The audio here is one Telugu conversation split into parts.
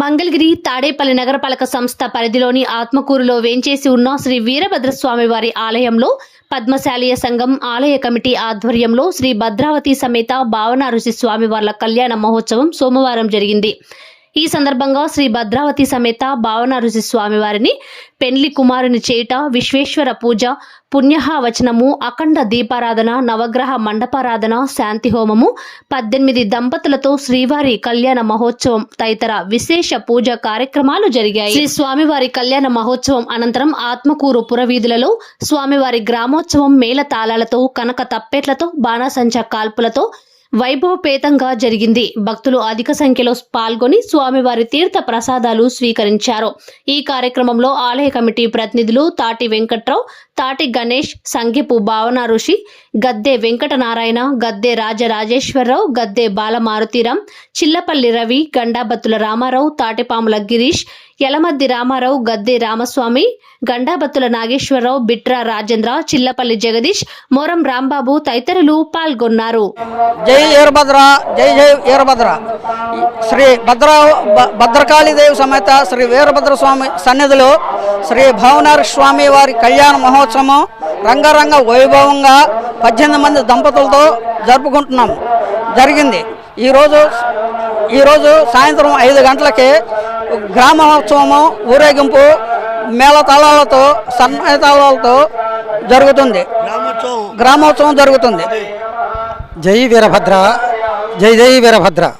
మంగళగిరి తాడేపల్లి నగరపాలక సంస్థ పరిధిలోని ఆత్మకూరులో వేంచేసి ఉన్న శ్రీ వీరభద్రస్వామి వారి ఆలయంలో పద్మశాలీయ సంఘం ఆలయ కమిటీ ఆధ్వర్యంలో శ్రీ భద్రావతి సమేత భావన ఋషి స్వామివార్ల కళ్యాణ మహోత్సవం సోమవారం జరిగింది. ఈ సందర్భంగా శ్రీ భద్రావతి సమేత భావన ఋషి స్వామివారిని పెండ్లి కుమారుని చేట విశ్వేశ్వర పూజ పుణ్యహావచనము అఖండ దీపారాధన నవగ్రహ మండపారాధన శాంతి హోమము పద్దెనిమిది దంపతులతో శ్రీవారి కళ్యాణ మహోత్సవం తదితర విశేష పూజ కార్యక్రమాలు జరిగాయి. శ్రీ స్వామివారి కళ్యాణ మహోత్సవం అనంతరం ఆత్మకూరు పురవీధులలో స్వామివారి గ్రామోత్సవం మేళ తాళాలతో కనక తప్పెట్లతో బాణాసంచ కాల్పులతో వైభవపేతంగా జరిగింది. భక్తులు అధిక సంఖ్యలో పాల్గొని స్వామివారి తీర్థ ప్రసాదాలు స్వీకరించారు. ఈ కార్యక్రమంలో ఆలయ కమిటీ ప్రతినిధులు తాటి వెంకట్రావు తాటి గణేష్ సంగిపు భావన ఋషి గద్దె వెంకటనారాయణ గద్దె రాజరాజేశ్వరరావు గద్దె బాలమారుతీరాం చిల్లపల్లి రవి గండాబత్తుల రామారావు తాటిపాముల గిరీష్ యలమద్ది రామారావు గద్దె రామస్వామి గండాబత్తుల నాగేశ్వరరావు బిట్రా రాజేంద్ర చిల్లపల్లి జగదీష్ మోరం రాంబాబు తదితరులు పాల్గొన్నారు. జై వీరభద్ర జై జై వీరభద్ర. శ్రీ భద్ర భ- భద్రకాళీదేవి సమేత శ్రీ వీరభద్ర స్వామి సన్నిధిలో శ్రీ భవనారి స్వామి వారి కళ్యాణ మహోత్సవం రంగరంగ వైభవంగా పద్దెనిమిది మంది దంపతులతో జరుపుకుంటున్నాము. జరిగింది. ఈరోజు ఈరోజు సాయంత్రం ఐదు గంటలకి గ్రామోత్సవము ఊరేగింపు మేళతాళాలతో సన్నితాళాలతో జరుగుతుంది. గ్రామోత్సవం. జరుగుతుంది. జై వీరభద్ర జై జై వీరభద్ర.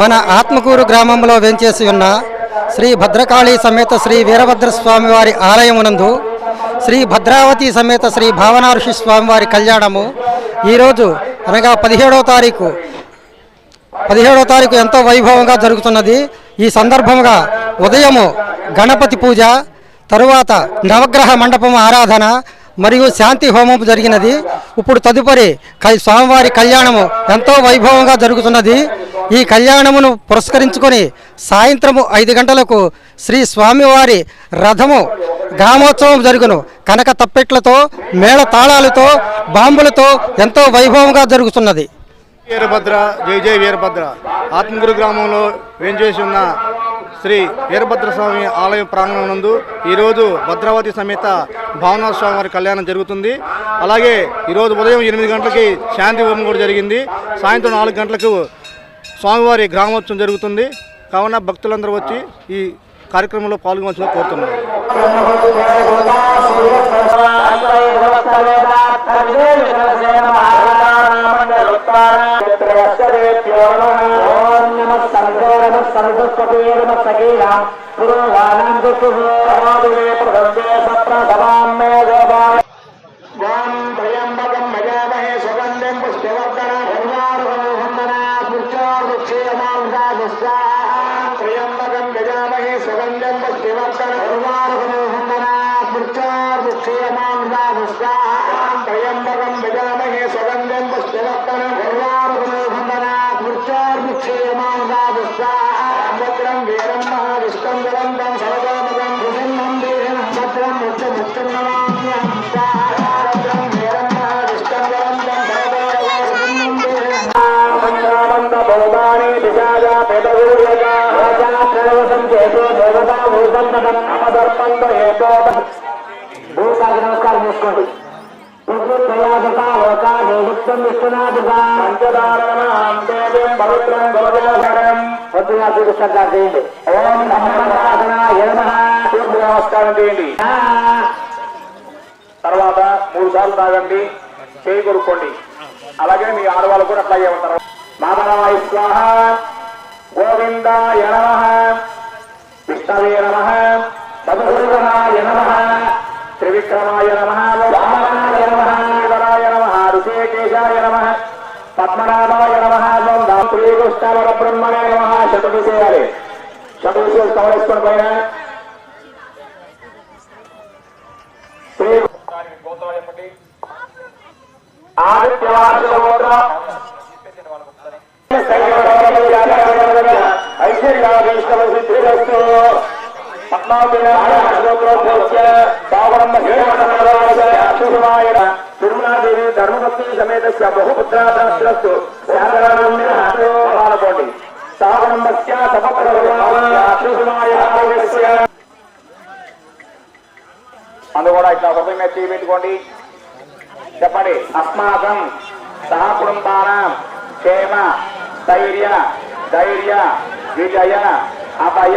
మన ఆత్మకూరు గ్రామంలో వెంచేసి ఉన్న శ్రీ భద్రకాళి సమేత శ్రీ వీరభద్ర స్వామివారి ఆలయమునందు శ్రీ భద్రావతి సమేత శ్రీ భావనారుషి స్వామివారి కళ్యాణము ఈరోజు అనగా పదిహేడవ తారీఖు పదిహేడవ తారీఖు ఎంతో వైభవంగా జరుగుతున్నది. ఈ సందర్భంగా ఉదయము గణపతి పూజ తరువాత నవగ్రహ మండపం ఆరాధన మరియు శాంతి హోమం జరిగినది. ఇప్పుడు తదుపరి స్వామివారి కళ్యాణము ఎంతో వైభవంగా జరుగుతున్నది. ఈ కళ్యాణమును పురస్కరించుకొని సాయంత్రము ఐదు గంటలకు శ్రీ స్వామివారి రథము గ్రామోత్సవం జరుగును. కనక తప్పెట్లతో మేళ తాళాలతో బాంబులతో ఎంతో వైభవంగా జరుగుతున్నది. వీరభద్ర జయ జయ వీరభద్ర. ఆత్మగురు గ్రామంలో వేంచేసి ఉన్న శ్రీ వీరభద్రస్వామి స్వామి ఆలయ ప్రాంగణం నందు ఈరోజు భద్రావతి సమేత భావనాథ స్వామి వారి కళ్యాణం జరుగుతుంది. అలాగే ఈరోజు ఉదయం ఎనిమిది గంటలకి శాంతి హోమం కూడా జరిగింది. సాయంత్రం నాలుగు గంటలకు స్వామివారి గ్రామోత్సవం జరుగుతుంది. కావున భక్తులందరూ వచ్చి ఈ కార్యక్రమంలో పాల్గొనవలసిన కోరుతున్నాను. సర్వస్వతేన సఖీనా పురోగానం దుఃఖ ఏతో భూతాకి నమస్కారం చేసుకోండి. పొద్దుగా శ్రీకృష్ణ చేయండి. ఓం నమస్కారం నమస్కారం చేయండి. తర్వాత మూడు సార్లు తాగండి. చేయి కొనుక్కోండి అలాగే మీ ఆడవాళ్ళు కూడా అట్లా చేయమంటారు. మాధవాయ స్వాహ. గోవిందాయ నమ. విష్ణవే నమ. మధుసూదనాయ నమ. త్రివిక్రమాయ నమ. వామనాయ నమ. శివరాయ నమ. ఋషికేశాయ నమ. పద్మనాభాయ నమ. శ్రీకృష్ణ బ్రహ్మణే నమ. శతమి చేయాలి శతమి చేసి కవరేసుకొని పైన. శ్రీ ఆదిత్యవాస ఐశ్వర్యాభీష్టమసిద్ధిరస్తు తిరుమలాదేవి ధర్మపత్ని సమేత బహుపుత్రాస్తు శాంతరానుకోండి శ్రావణ కుటుంబస్య అందు కూడా ఇట్లా హృదయం మీద చేయి పెట్టుకోండి చెప్పండి. అస్మాకం సహకుటుంబానం క్షేమ స్థైర్య ధైర్య విజయ అభయ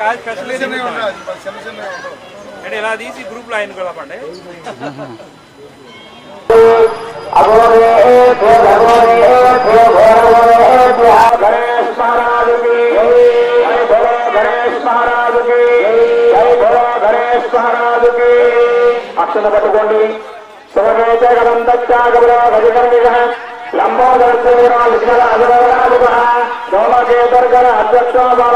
కాదు స్పెషల్ అంటే ఇలా తీసి గ్రూప్ లో ఆయన కలపండి गणेश महाराज की जय बोलो गणेश महाराज की जय बोलो गणेश महाराज की అక్షత పట్టుకోండి శివకేతే గలం దచ్చాగబులో గజగర్మిక లంబోదరసేవరాజుగ అజరాజుగ సోమకేతర్గణ అధ్యక్ష బాల